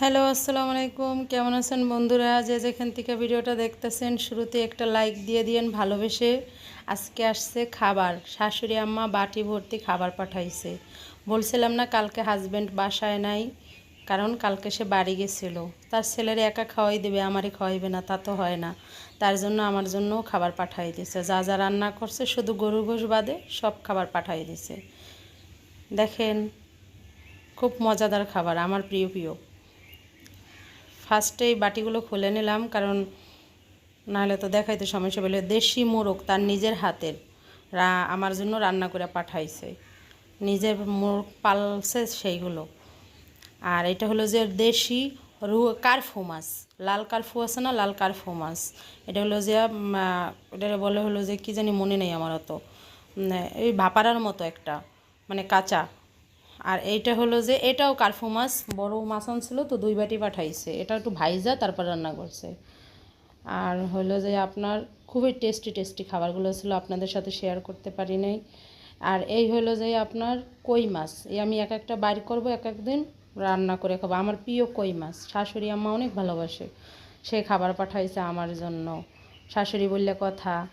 Hello, আসসালামু আলাইকুম। কেমন আছেন বন্ধুরা? যে যেখান থেকে ভিডিওটা দেখতেছেন, শুরুতে একটা লাইক দিয়ে দিয়েন ভালোবেসে। আজকে আসছে খাবার। শাশুড়ি আম্মা বাটি ভর্তি খাবার পাঠাইছে। বলছিলাম না কালকে হাজব্যান্ড বাসায় নাই, কারণ কালকে সে বাড়ি গেছিল। তার ছেলের একা খাওয়াই দেবে, আমারই খাওয়াইবে না, তা তো হয় না। তার জন্য আমার জন্য খাবার পাঠাই দিছে। যা যা রান্না করছে, শুধু গরু ঘোষ বাদে সব খাবার পাঠাই দিছে। দেখেন, খুব মজাদার খাবার, আমার প্রিয় প্রিয়। ফার্স্টে এই বাটিগুলো খুলে নিলাম, কারণ নাহলে তো দেখাইতে সমস্যা বলে, দেশি মোরগ তার নিজের হাতের। রা, আমার জন্য রান্না করে পাঠাইছে। নিজের মোরগ পালছে সেইগুলো। আর এটা হলো যে দেশি রু, কারফু মাছ। লাল কারফু আছে না? লাল কারফু মাছ। এটা হলো যে এটা বলে হলো যে, কি জানি মনে নেই আমার অত। এই ভাপারার মতো একটা মানে কাঁচা। আর এইটা হলো যে এটাও কার্ফু মাছ বড় মাছ আনছিল তো দুই বাটি পাঠাইছে। এটা একটু ভাইজা, তারপর রান্না করছে। আর হলো যে আপনার খুবই টেস্টি টেস্টি খাবারগুলো ছিল, আপনাদের সাথে শেয়ার করতে পারি নাই। আর এই হলো যে আপনার কই মাছ। এই আমি এক একটা বাইর করব, এক একদিন রান্না করে খাব। আমার প্রিয় কই মাছ। শাশুড়ি আম্মা অনেক ভালোবাসে। সে খাবার পাঠাইছে আমার জন্য। শাশুড়ি বললে কথা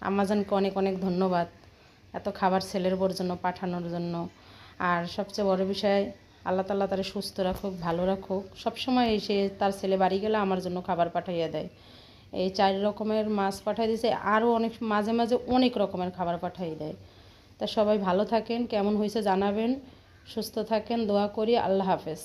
আমাজনকে অনেক অনেক ধন্যবাদ। এত খাবার ছেলের জন্য, পাঠানোর জন্য। আর সবচেয়ে বড় বিষয়, আল্লাহ তাল্লাহ তারা সুস্থ রাখুক, ভালো রাখুক। সবসময় এসে তার ছেলে বাড়ি গেলে আমার জন্য খাবার পাঠাইয়া দেয়। এই চার রকমের মাছ পাঠাই দিয়েছে আরও অনেক মাঝে মাঝে অনেক রকমের খাবার পাঠাই দেয়। তা সবাই ভালো থাকেন, কেমন হয়েছে জানাবেন। সুস্থ থাকেন, দোয়া করি, আল্লাহ হাফেজ।